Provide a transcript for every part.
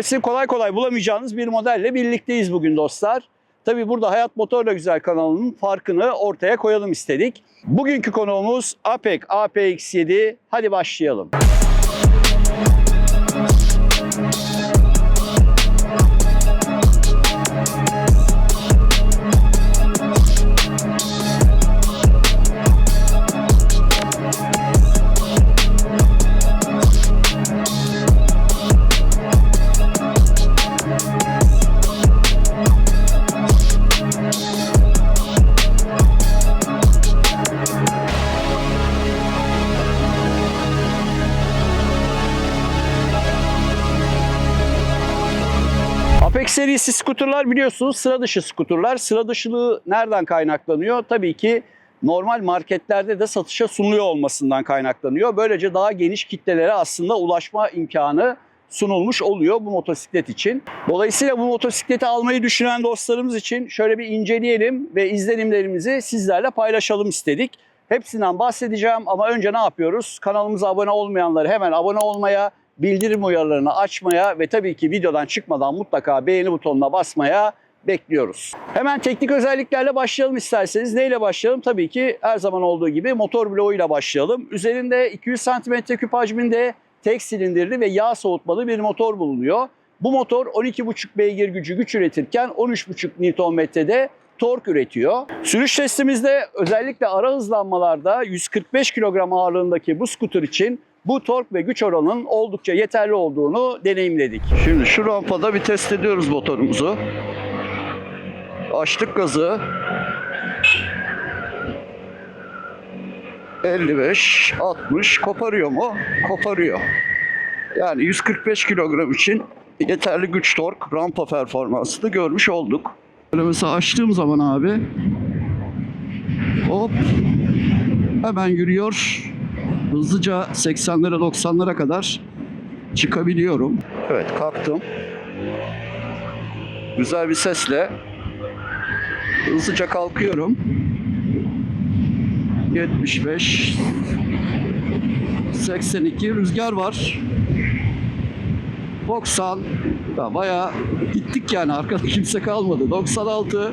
kilometresini kolay kolay bulamayacağınız bir modelle birlikteyiz bugün dostlar. Tabii burada Hayat Motorla Güzel kanalının farkını ortaya koyalım istedik. Bugünkü konuğumuz APEC APX7. Hadi başlayalım. Apex skuterlar biliyorsunuz sıra dışı skuterlar. Sıra dışılığı nereden kaynaklanıyor? Tabii ki normal marketlerde de satışa sunuluyor olmasından kaynaklanıyor. Böylece daha geniş kitlelere aslında ulaşma imkanı sunulmuş oluyor bu motosiklet için. Dolayısıyla bu motosikleti almayı düşünen dostlarımız için şöyle bir inceleyelim ve izlenimlerimizi sizlerle paylaşalım istedik. Hepsinden bahsedeceğim ama önce ne yapıyoruz? Kanalımıza abone olmayanları hemen abone olmaya, bildirim uyarılarını açmaya ve tabii ki videodan çıkmadan mutlaka beğeni butonuna basmaya bekliyoruz. Hemen teknik özelliklerle başlayalım isterseniz. Neyle başlayalım? Tabii ki her zaman olduğu gibi motor bloğuyla başlayalım. Üzerinde 200 cm küp hacminde tek silindirli ve yağ soğutmalı bir motor bulunuyor. Bu motor 12,5 beygir gücü güç üretirken 13,5 Nm'de tork üretiyor. Sürüş testimizde özellikle ara hızlanmalarda 145 kilogram ağırlığındaki bu skuter için bu tork ve güç oranının oldukça yeterli olduğunu deneyimledik. Şimdi şu rampada bir test ediyoruz motorumuzu. Açtık gazı. 55, 60 koparıyor mu? Koparıyor. Yani 145 kilogram için yeterli güç tork, rampa performansını görmüş olduk. Böyle mesela açtığım zaman abi hop hemen yürüyor. Hızlıca 80'lere 90'lara kadar çıkabiliyorum. Evet kalktım. Güzel bir sesle hızlıca kalkıyorum. 75 82 rüzgar var. 90 ya bayağı gittik yani arkada kimse kalmadı. 96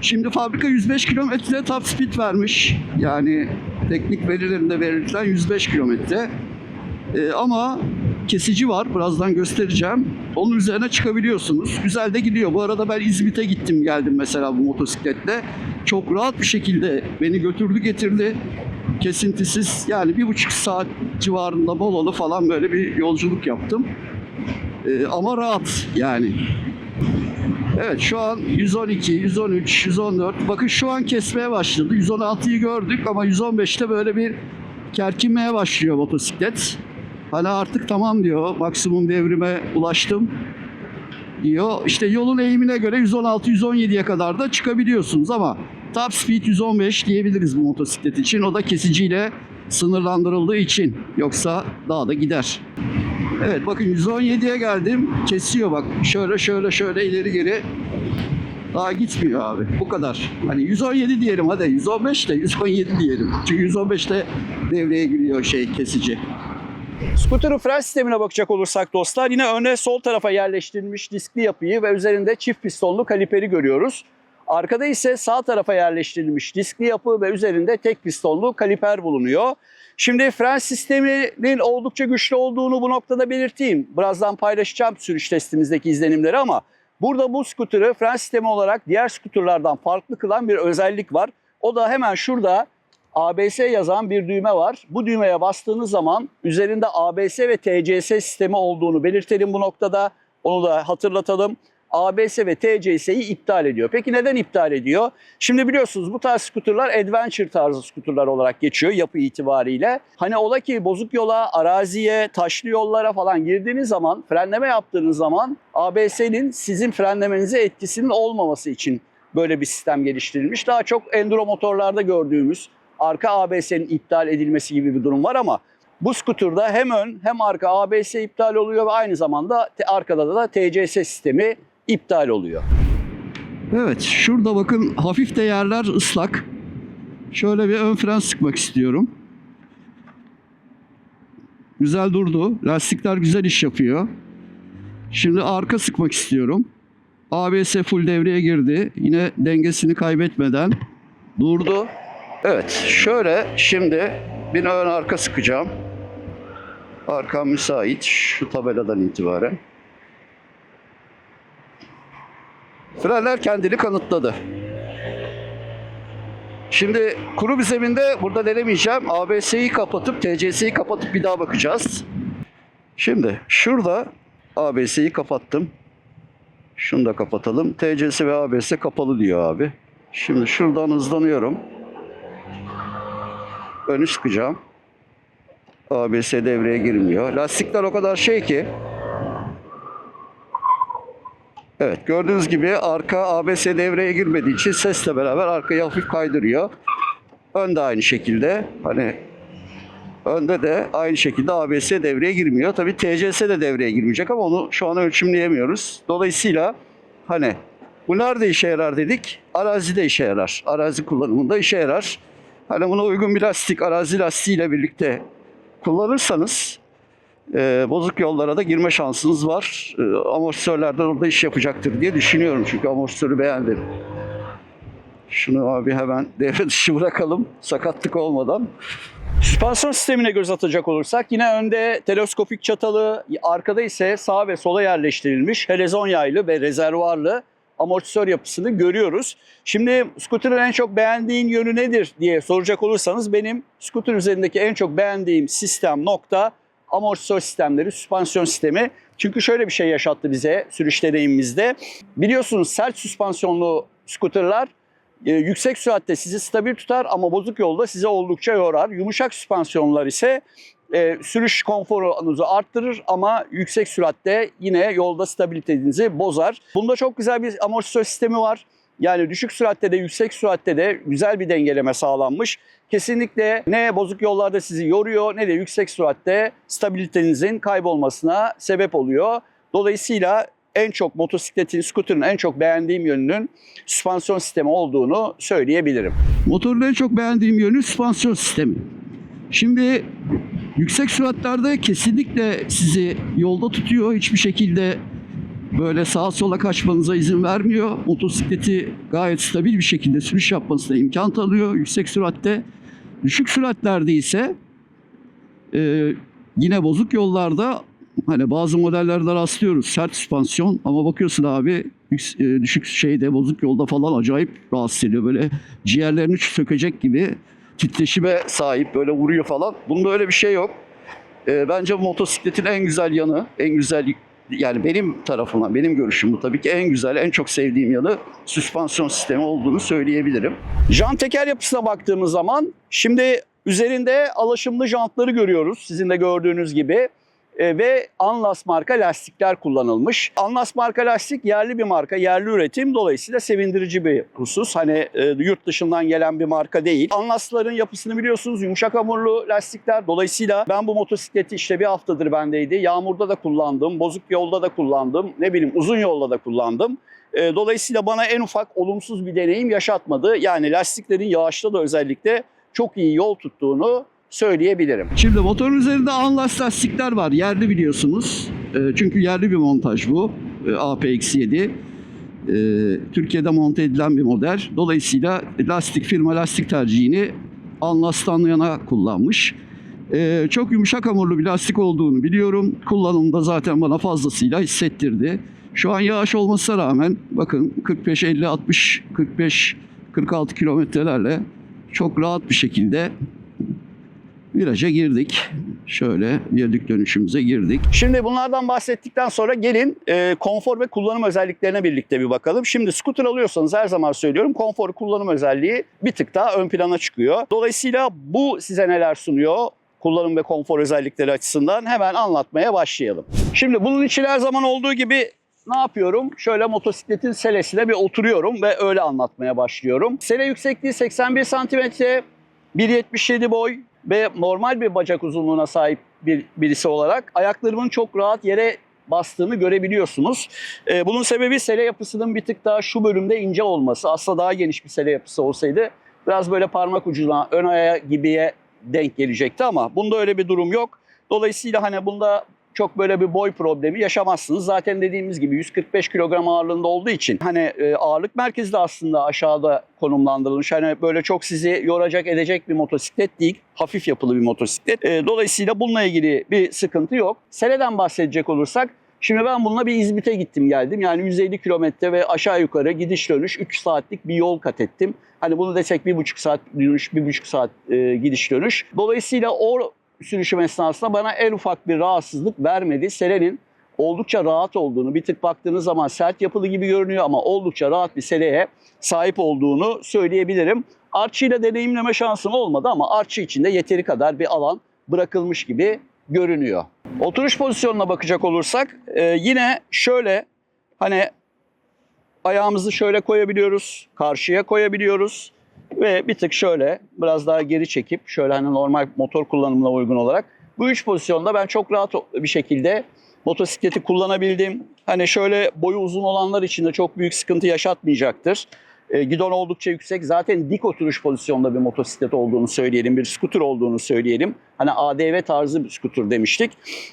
Şimdi fabrika 105 kilometre top speed vermiş. Yani teknik verilerinde verilen 105 kilometre. Ee, ama kesici var. Birazdan göstereceğim. Onun üzerine çıkabiliyorsunuz. Güzel de gidiyor. Bu arada ben İzmit'e gittim geldim mesela bu motosikletle. Çok rahat bir şekilde beni götürdü getirdi. Kesintisiz yani bir buçuk saat civarında Bololu falan böyle bir yolculuk yaptım. Ee, ama rahat yani. Evet şu an 112, 113, 114. Bakın şu an kesmeye başladı. 116'yı gördük ama 115'te böyle bir kerkinmeye başlıyor motosiklet. Hani artık tamam diyor. Maksimum devrime ulaştım diyor. İşte yolun eğimine göre 116-117'ye kadar da çıkabiliyorsunuz ama top speed 115 diyebiliriz bu motosiklet için. O da kesiciyle sınırlandırıldığı için. Yoksa daha da gider. Evet bakın 117'ye geldim. Kesiyor bak. Şöyle şöyle şöyle ileri geri. Daha gitmiyor abi. Bu kadar. Hani 117 diyelim hadi. 115 de 117 diyelim. Çünkü 115'te devreye giriyor şey kesici. Scooter'ın fren sistemine bakacak olursak dostlar yine öne sol tarafa yerleştirilmiş diskli yapıyı ve üzerinde çift pistonlu kaliperi görüyoruz. Arkada ise sağ tarafa yerleştirilmiş diskli yapı ve üzerinde tek pistonlu kaliper bulunuyor. Şimdi fren sisteminin oldukça güçlü olduğunu bu noktada belirteyim. Birazdan paylaşacağım sürüş testimizdeki izlenimleri ama burada bu skuterı fren sistemi olarak diğer skuterlardan farklı kılan bir özellik var. O da hemen şurada ABS yazan bir düğme var. Bu düğmeye bastığınız zaman üzerinde ABS ve TCS sistemi olduğunu belirtelim bu noktada. Onu da hatırlatalım. ABS ve TCS'yi iptal ediyor. Peki neden iptal ediyor? Şimdi biliyorsunuz bu tarz skuterlar adventure tarzı skuterlar olarak geçiyor yapı itibariyle. Hani ola ki bozuk yola, araziye, taşlı yollara falan girdiğiniz zaman, frenleme yaptığınız zaman ABS'nin sizin frenlemenize etkisinin olmaması için böyle bir sistem geliştirilmiş. Daha çok enduro motorlarda gördüğümüz arka ABS'nin iptal edilmesi gibi bir durum var ama bu skuterda hem ön hem arka ABS iptal oluyor ve aynı zamanda arkada da TCS sistemi iptal oluyor. Evet şurada bakın hafif de yerler ıslak. Şöyle bir ön fren sıkmak istiyorum. Güzel durdu. Lastikler güzel iş yapıyor. Şimdi arka sıkmak istiyorum. ABS full devreye girdi. Yine dengesini kaybetmeden durdu. Evet şöyle şimdi bir ön arka sıkacağım. Arkam müsait şu tabeladan itibaren. Frenler kendini kanıtladı. Şimdi kuru bir zeminde burada denemeyeceğim. ABS'yi kapatıp TCS'yi kapatıp bir daha bakacağız. Şimdi şurada ABS'yi kapattım. Şunu da kapatalım. TCS ve ABS kapalı diyor abi. Şimdi şuradan hızlanıyorum. Önü sıkacağım. ABS devreye girmiyor. Lastikler o kadar şey ki. Evet gördüğünüz gibi arka ABS devreye girmediği için sesle beraber arkayı hafif kaydırıyor. Ön de aynı şekilde. Hani önde de aynı şekilde ABS devreye girmiyor. Tabii TCS de devreye girmeyecek ama onu şu an ölçümleyemiyoruz. Dolayısıyla hani bu nerede işe yarar dedik? Arazide işe yarar. Arazi kullanımında işe yarar. Hani buna uygun bir lastik, arazi lastiğiyle birlikte kullanırsanız e, bozuk yollara da girme şansınız var. E, amortisörlerden orada iş yapacaktır diye düşünüyorum. Çünkü amortisörü beğendim. Şunu abi hemen devre dışı bırakalım sakatlık olmadan. Süspansiyon sistemine göz atacak olursak yine önde teleskopik çatalı, arkada ise sağa ve sola yerleştirilmiş helezon yaylı ve rezervuarlı amortisör yapısını görüyoruz. Şimdi scooter'ın en çok beğendiğin yönü nedir diye soracak olursanız benim scooter üzerindeki en çok beğendiğim sistem nokta amortisör sistemleri, süspansiyon sistemi. Çünkü şöyle bir şey yaşattı bize sürüş deneyimimizde. Biliyorsunuz sert süspansiyonlu scooter'lar e, yüksek süratte sizi stabil tutar ama bozuk yolda sizi oldukça yorar. Yumuşak süspansiyonlar ise e, sürüş konforunuzu arttırır ama yüksek süratte yine yolda stabilitenizi bozar. Bunda çok güzel bir amortisör sistemi var. Yani düşük süratte de yüksek süratte de güzel bir dengeleme sağlanmış. Kesinlikle ne bozuk yollarda sizi yoruyor ne de yüksek süratte stabilitenizin kaybolmasına sebep oluyor. Dolayısıyla en çok motosikletin, skuterın en çok beğendiğim yönünün süspansiyon sistemi olduğunu söyleyebilirim. Motorun en çok beğendiğim yönü süspansiyon sistemi. Şimdi yüksek süratlerde kesinlikle sizi yolda tutuyor. Hiçbir şekilde böyle sağa sola kaçmanıza izin vermiyor. Motosikleti gayet stabil bir şekilde sürüş yapmasına imkan tanıyor yüksek süratte. Düşük süratlerde ise e, yine bozuk yollarda hani bazı modellerde rastlıyoruz sert süspansiyon ama bakıyorsun abi e, düşük şeyde bozuk yolda falan acayip rahatsız ediyor. Böyle ciğerlerini sökecek gibi titreşime sahip böyle vuruyor falan. Bunda öyle bir şey yok. E, bence motosikletin en güzel yanı, en güzel yani benim tarafından, benim görüşüm bu tabii ki en güzel, en çok sevdiğim yanı süspansiyon sistemi olduğunu söyleyebilirim. Jant teker yapısına baktığımız zaman şimdi üzerinde alaşımlı jantları görüyoruz sizin de gördüğünüz gibi. E, ve Anlas marka lastikler kullanılmış. Anlas marka lastik yerli bir marka, yerli üretim. Dolayısıyla sevindirici bir husus. Hani e, yurt dışından gelen bir marka değil. Anlasların yapısını biliyorsunuz yumuşak hamurlu lastikler. Dolayısıyla ben bu motosikleti işte bir haftadır bendeydi. Yağmurda da kullandım, bozuk yolda da kullandım, ne bileyim uzun yolda da kullandım. E, Dolayısıyla bana en ufak olumsuz bir deneyim yaşatmadı. Yani lastiklerin yağışta da özellikle çok iyi yol tuttuğunu söyleyebilirim. Şimdi motorun üzerinde Anlas lastikler var. Yerli biliyorsunuz. E, çünkü yerli bir montaj bu. E, APX7. E, Türkiye'de monte edilen bir model. Dolayısıyla lastik firma lastik tercihini Anlas'tan yana kullanmış. Çok yumuşak hamurlu bir lastik olduğunu biliyorum. Kullanımda zaten bana fazlasıyla hissettirdi. Şu an yağış olmasına rağmen bakın 45, 50, 60, 45, 46 kilometrelerle çok rahat bir şekilde viraja girdik. Şöyle viyadük dönüşümüze girdik. Şimdi bunlardan bahsettikten sonra gelin e, konfor ve kullanım özelliklerine birlikte bir bakalım. Şimdi scooter alıyorsanız her zaman söylüyorum konfor kullanım özelliği bir tık daha ön plana çıkıyor. Dolayısıyla bu size neler sunuyor? Kullanım ve konfor özellikleri açısından hemen anlatmaya başlayalım. Şimdi bunun için her zaman olduğu gibi ne yapıyorum? Şöyle motosikletin selesine bir oturuyorum ve öyle anlatmaya başlıyorum. Sele yüksekliği 81 santimetre, 1.77 boy ve normal bir bacak uzunluğuna sahip bir birisi olarak ayaklarımın çok rahat yere bastığını görebiliyorsunuz. Ee, bunun sebebi sele yapısının bir tık daha şu bölümde ince olması. Aslında daha geniş bir sele yapısı olsaydı biraz böyle parmak ucuna, ön ayağı gibiye denk gelecekti ama bunda öyle bir durum yok. Dolayısıyla hani bunda çok böyle bir boy problemi yaşamazsınız. Zaten dediğimiz gibi 145 kilogram ağırlığında olduğu için hani e, ağırlık merkezi de aslında aşağıda konumlandırılmış. Hani böyle çok sizi yoracak edecek bir motosiklet değil. Hafif yapılı bir motosiklet. E, dolayısıyla bununla ilgili bir sıkıntı yok. Seleden bahsedecek olursak Şimdi ben bununla bir İzmit'e gittim geldim. Yani 150 kilometre ve aşağı yukarı gidiş dönüş 3 saatlik bir yol kat ettim. Hani bunu desek bir buçuk saat dönüş, bir buçuk saat e, gidiş dönüş. Dolayısıyla o sürüşüm esnasında bana en ufak bir rahatsızlık vermedi. Selenin oldukça rahat olduğunu, bir tık baktığınız zaman sert yapılı gibi görünüyor ama oldukça rahat bir seleye sahip olduğunu söyleyebilirim. Arçı ile deneyimleme şansım olmadı ama Arçı içinde yeteri kadar bir alan bırakılmış gibi görünüyor. Oturuş pozisyonuna bakacak olursak e, yine şöyle hani ayağımızı şöyle koyabiliyoruz, karşıya koyabiliyoruz ve bir tık şöyle biraz daha geri çekip şöyle hani normal motor kullanımına uygun olarak bu üç pozisyonda ben çok rahat bir şekilde motosikleti kullanabildim. Hani şöyle boyu uzun olanlar için de çok büyük sıkıntı yaşatmayacaktır. E, gidon oldukça yüksek. Zaten dik oturuş pozisyonda bir motosiklet olduğunu söyleyelim. Bir skuter olduğunu söyleyelim. Hani ADV tarzı bir skuter demiştik.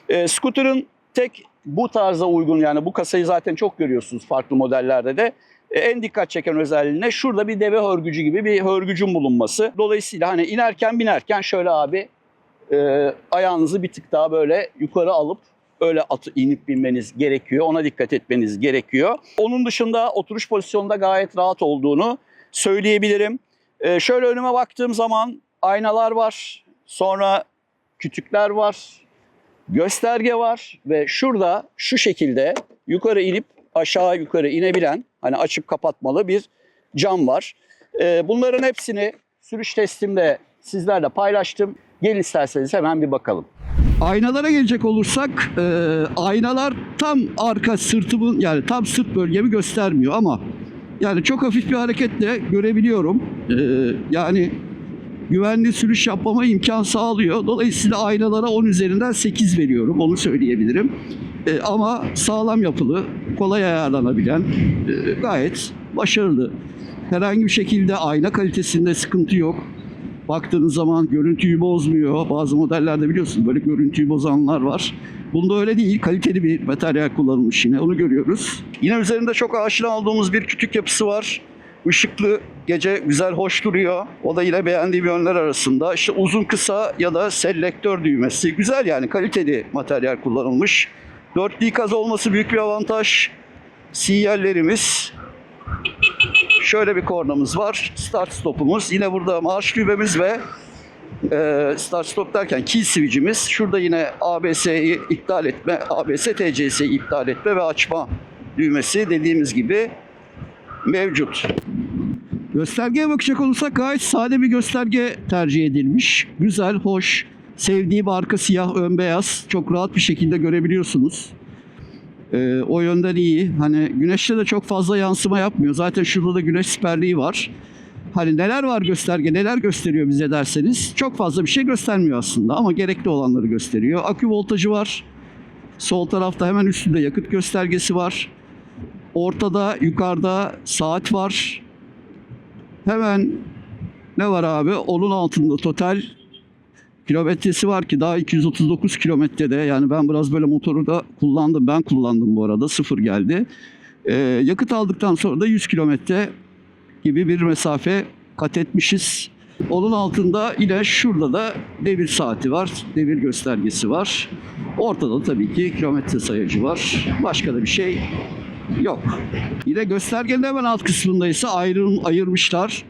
E, skuterın tek bu tarza uygun yani bu kasayı zaten çok görüyorsunuz farklı modellerde de. E, en dikkat çeken özelliğine şurada bir deve hörgücü gibi bir hörgücün bulunması. Dolayısıyla hani inerken binerken şöyle abi e, ayağınızı bir tık daha böyle yukarı alıp öyle atı inip binmeniz gerekiyor. Ona dikkat etmeniz gerekiyor. Onun dışında oturuş pozisyonunda gayet rahat olduğunu söyleyebilirim. Ee, şöyle önüme baktığım zaman aynalar var. Sonra kütükler var. Gösterge var ve şurada şu şekilde yukarı inip aşağı yukarı inebilen hani açıp kapatmalı bir cam var. Ee, bunların hepsini sürüş testimde sizlerle paylaştım. Gelin isterseniz hemen bir bakalım. Aynalara gelecek olursak e, aynalar tam arka sırtımın yani tam sırt bölgemi göstermiyor ama yani çok hafif bir hareketle görebiliyorum. E, yani güvenli sürüş yapmama imkan sağlıyor. Dolayısıyla aynalara 10 üzerinden 8 veriyorum. Onu söyleyebilirim. E, ama sağlam yapılı, kolay ayarlanabilen, e, gayet başarılı. Herhangi bir şekilde ayna kalitesinde sıkıntı yok. Baktığınız zaman görüntüyü bozmuyor. Bazı modellerde biliyorsunuz böyle görüntüyü bozanlar var. Bunda öyle değil. Kaliteli bir materyal kullanılmış yine. Onu görüyoruz. Yine üzerinde çok aşina olduğumuz bir kütük yapısı var. Işıklı, gece güzel, hoş duruyor. O da yine beğendiğim yönler arasında. İşte uzun kısa ya da selektör düğmesi. Güzel yani kaliteli materyal kullanılmış. 4 ikaz olması büyük bir avantaj. Sinyallerimiz Şöyle bir kornamız var. Start stopumuz. Yine burada marş düğmemiz ve e, start stop derken kill switch'imiz. Şurada yine ABS'yi iptal etme, ABS TCS'yi iptal etme ve açma düğmesi dediğimiz gibi mevcut. Göstergeye bakacak olursak gayet sade bir gösterge tercih edilmiş. Güzel, hoş. Sevdiğim arka siyah, ön beyaz. Çok rahat bir şekilde görebiliyorsunuz. Ee, o yönden iyi. Hani güneşte de çok fazla yansıma yapmıyor. Zaten şurada da güneş siperliği var. Hani neler var gösterge, neler gösteriyor bize derseniz çok fazla bir şey göstermiyor aslında ama gerekli olanları gösteriyor. Akü voltajı var. Sol tarafta hemen üstünde yakıt göstergesi var. Ortada, yukarıda saat var. Hemen ne var abi? Onun altında total kilometresi var ki daha 239 kilometrede yani ben biraz böyle motoru da kullandım. Ben kullandım bu arada sıfır geldi. Ee, yakıt aldıktan sonra da 100 kilometre gibi bir mesafe kat etmişiz. Onun altında yine şurada da devir saati var, devir göstergesi var. Ortada tabii ki kilometre sayacı var. Başka da bir şey yok. Yine göstergenin hemen alt kısmında ise ayrım, ayırmışlar.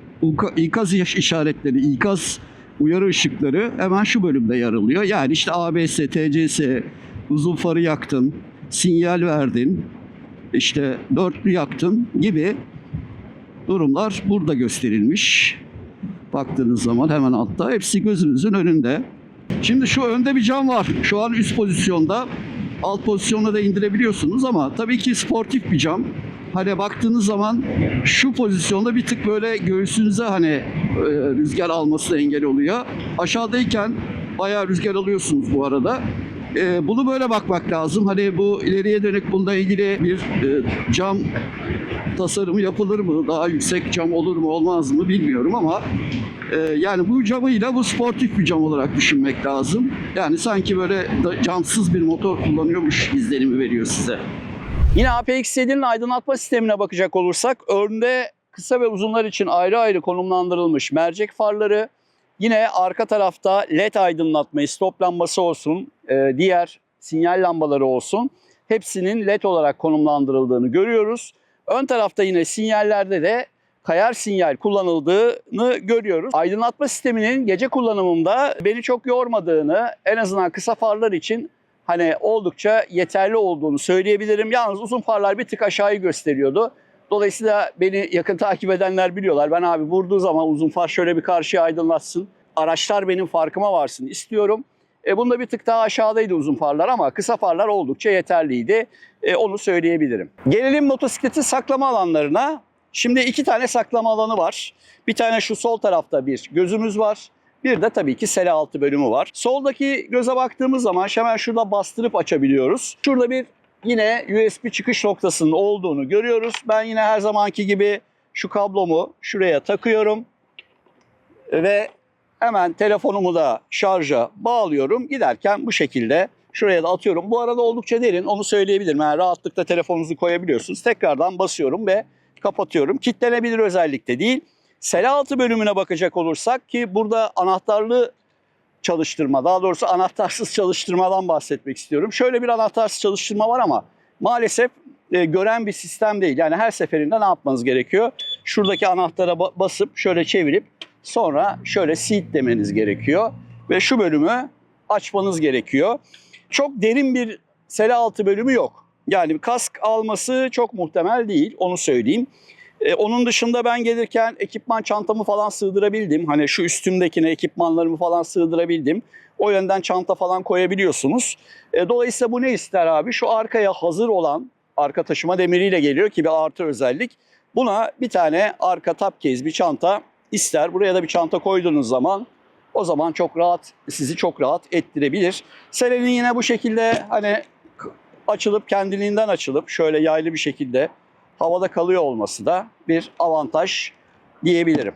İkaz işaretleri, ikaz uyarı ışıkları hemen şu bölümde yer alıyor. Yani işte ABS, TCS, uzun farı yaktın, sinyal verdin, işte dörtlü yaktın gibi durumlar burada gösterilmiş. Baktığınız zaman hemen altta hepsi gözünüzün önünde. Şimdi şu önde bir cam var. Şu an üst pozisyonda. Alt pozisyonda da indirebiliyorsunuz ama tabii ki sportif bir cam. Hani baktığınız zaman şu pozisyonda bir tık böyle göğsünüze hani e, rüzgar alması engel oluyor. Aşağıdayken bayağı rüzgar alıyorsunuz bu arada. e, bunu böyle bakmak lazım. Hani bu ileriye dönük bununla ilgili bir e, cam tasarımı yapılır mı? Daha yüksek cam olur mu olmaz mı bilmiyorum ama yani bu camıyla bu sportif bir cam olarak düşünmek lazım. Yani sanki böyle da, camsız bir motor kullanıyormuş izlenimi veriyor size. Yine APX7'nin aydınlatma sistemine bakacak olursak önde kısa ve uzunlar için ayrı ayrı konumlandırılmış mercek farları, yine arka tarafta led aydınlatmayı, stop lambası olsun, e, diğer sinyal lambaları olsun hepsinin led olarak konumlandırıldığını görüyoruz. Ön tarafta yine sinyallerde de kayar sinyal kullanıldığını görüyoruz. Aydınlatma sisteminin gece kullanımında beni çok yormadığını, en azından kısa farlar için hani oldukça yeterli olduğunu söyleyebilirim. Yalnız uzun farlar bir tık aşağıyı gösteriyordu. Dolayısıyla beni yakın takip edenler biliyorlar. Ben abi vurduğu zaman uzun far şöyle bir karşıya aydınlatsın. Araçlar benim farkıma varsın istiyorum. E, bunda bir tık daha aşağıdaydı uzun farlar ama kısa farlar oldukça yeterliydi. E, onu söyleyebilirim. Gelelim motosikletin saklama alanlarına. Şimdi iki tane saklama alanı var. Bir tane şu sol tarafta bir gözümüz var. Bir de tabii ki sele altı bölümü var. Soldaki göze baktığımız zaman hemen şurada bastırıp açabiliyoruz. Şurada bir yine USB çıkış noktasının olduğunu görüyoruz. Ben yine her zamanki gibi şu kablomu şuraya takıyorum. Ve hemen telefonumu da şarja bağlıyorum. Giderken bu şekilde şuraya da atıyorum. Bu arada oldukça derin onu söyleyebilirim. Yani rahatlıkla telefonunuzu koyabiliyorsunuz. Tekrardan basıyorum ve kapatıyorum. Kitlenebilir özellikle değil. Sele altı bölümüne bakacak olursak ki burada anahtarlı çalıştırma, daha doğrusu anahtarsız çalıştırmadan bahsetmek istiyorum. Şöyle bir anahtarsız çalıştırma var ama maalesef e, gören bir sistem değil. Yani her seferinde ne yapmanız gerekiyor? Şuradaki anahtara ba- basıp şöyle çevirip sonra şöyle seat demeniz gerekiyor ve şu bölümü açmanız gerekiyor. Çok derin bir sele altı bölümü yok. Yani kask alması çok muhtemel değil, onu söyleyeyim. Ee, onun dışında ben gelirken ekipman çantamı falan sığdırabildim. Hani şu üstümdekine ekipmanlarımı falan sığdırabildim. O yönden çanta falan koyabiliyorsunuz. Ee, dolayısıyla bu ne ister abi? Şu arkaya hazır olan arka taşıma demiriyle geliyor ki bir artı özellik. Buna bir tane arka top case bir çanta ister. Buraya da bir çanta koyduğunuz zaman o zaman çok rahat sizi çok rahat ettirebilir. Selenin yine bu şekilde hani açılıp kendiliğinden açılıp şöyle yaylı bir şekilde havada kalıyor olması da bir avantaj diyebilirim.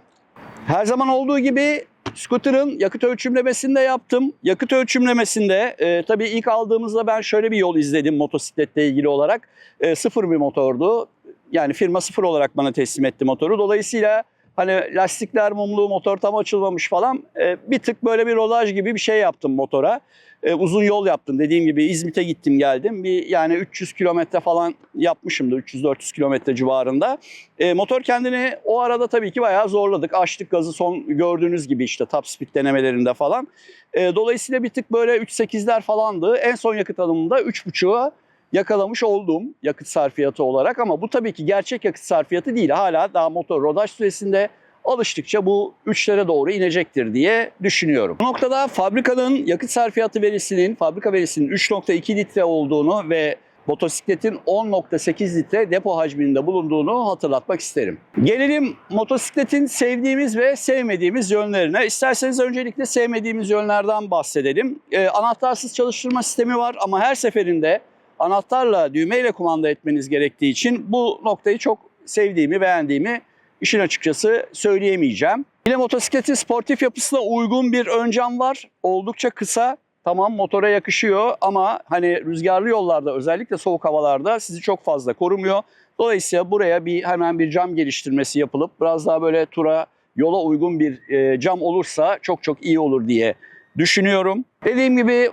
Her zaman olduğu gibi scooter'ın yakıt ölçümlemesini de yaptım. Yakıt ölçümlemesinde e, tabii ilk aldığımızda ben şöyle bir yol izledim motosikletle ilgili olarak. E, sıfır bir motordu. Yani firma sıfır olarak bana teslim etti motoru. Dolayısıyla hani lastikler mumlu, motor tam açılmamış falan e, bir tık böyle bir rolaj gibi bir şey yaptım motora. E, uzun yol yaptım. Dediğim gibi İzmit'e gittim geldim. Bir yani 300 kilometre falan yapmışımdır. 300-400 kilometre civarında. E, motor kendini o arada tabii ki bayağı zorladık. Açtık gazı son gördüğünüz gibi işte top speed denemelerinde falan. E, dolayısıyla bir tık böyle 3.8'ler falandı. En son yakıt alımında 3.5'a yakalamış olduğum yakıt sarfiyatı olarak ama bu tabii ki gerçek yakıt sarfiyatı değil. Hala daha motor rodaj süresinde alıştıkça bu 3'lere doğru inecektir diye düşünüyorum. Bu noktada fabrikanın yakıt sarfiyatı verisinin, fabrika verisinin 3.2 litre olduğunu ve motosikletin 10.8 litre depo hacminde bulunduğunu hatırlatmak isterim. Gelelim motosikletin sevdiğimiz ve sevmediğimiz yönlerine. İsterseniz öncelikle sevmediğimiz yönlerden bahsedelim. Ee, anahtarsız çalıştırma sistemi var ama her seferinde anahtarla düğmeyle kumanda etmeniz gerektiği için bu noktayı çok sevdiğimi, beğendiğimi işin açıkçası söyleyemeyeceğim. Yine motosikletin sportif yapısına uygun bir ön cam var. Oldukça kısa. Tamam motora yakışıyor ama hani rüzgarlı yollarda özellikle soğuk havalarda sizi çok fazla korumuyor. Dolayısıyla buraya bir hemen bir cam geliştirmesi yapılıp biraz daha böyle tura yola uygun bir e, cam olursa çok çok iyi olur diye düşünüyorum. Dediğim gibi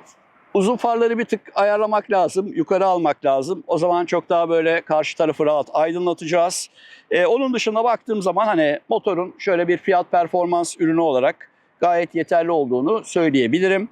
uzun farları bir tık ayarlamak lazım, yukarı almak lazım. O zaman çok daha böyle karşı tarafı rahat aydınlatacağız. Ee, onun dışında baktığım zaman hani motorun şöyle bir fiyat performans ürünü olarak gayet yeterli olduğunu söyleyebilirim.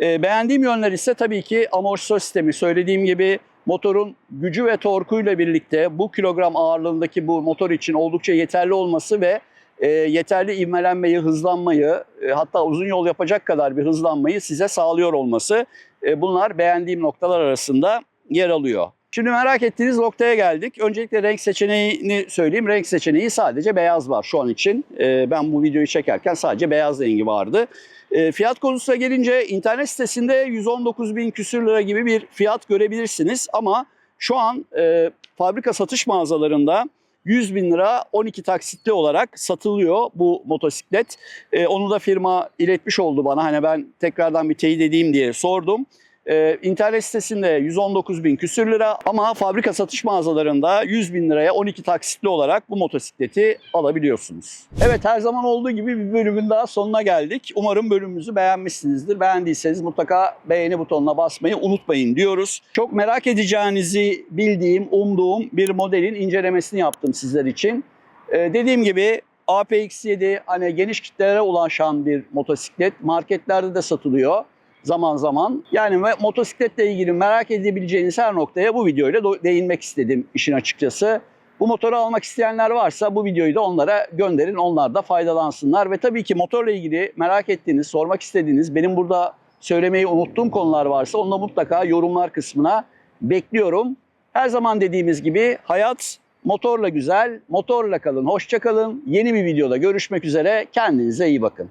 Ee, beğendiğim yönler ise tabii ki amortisör sistemi. Söylediğim gibi motorun gücü ve torkuyla birlikte bu kilogram ağırlığındaki bu motor için oldukça yeterli olması ve e, yeterli ivmelenmeyi, hızlanmayı, e, hatta uzun yol yapacak kadar bir hızlanmayı size sağlıyor olması. E, bunlar beğendiğim noktalar arasında yer alıyor. Şimdi merak ettiğiniz noktaya geldik. Öncelikle renk seçeneğini söyleyeyim. Renk seçeneği sadece beyaz var şu an için. Ee, ben bu videoyu çekerken sadece beyaz rengi vardı. Ee, fiyat konusuna gelince internet sitesinde 119 bin küsür lira gibi bir fiyat görebilirsiniz. Ama şu an e, fabrika satış mağazalarında 100 bin lira 12 taksitli olarak satılıyor bu motosiklet. Ee, onu da firma iletmiş oldu bana. Hani ben tekrardan bir teyit edeyim diye sordum. Ee, internet sitesinde 119 bin küsür lira ama fabrika satış mağazalarında 100 bin liraya 12 taksitli olarak bu motosikleti alabiliyorsunuz. Evet her zaman olduğu gibi bir bölümün daha sonuna geldik. Umarım bölümümüzü beğenmişsinizdir. Beğendiyseniz mutlaka beğeni butonuna basmayı unutmayın diyoruz. Çok merak edeceğinizi bildiğim, umduğum bir modelin incelemesini yaptım sizler için. Ee, dediğim gibi APX-7 hani geniş kitlelere ulaşan bir motosiklet. Marketlerde de satılıyor zaman zaman. Yani ve motosikletle ilgili merak edebileceğiniz her noktaya bu videoyla değinmek istedim işin açıkçası. Bu motoru almak isteyenler varsa bu videoyu da onlara gönderin. Onlar da faydalansınlar. Ve tabii ki motorla ilgili merak ettiğiniz, sormak istediğiniz, benim burada söylemeyi unuttuğum konular varsa onu mutlaka yorumlar kısmına bekliyorum. Her zaman dediğimiz gibi hayat motorla güzel, motorla kalın, hoşça kalın. Yeni bir videoda görüşmek üzere. Kendinize iyi bakın.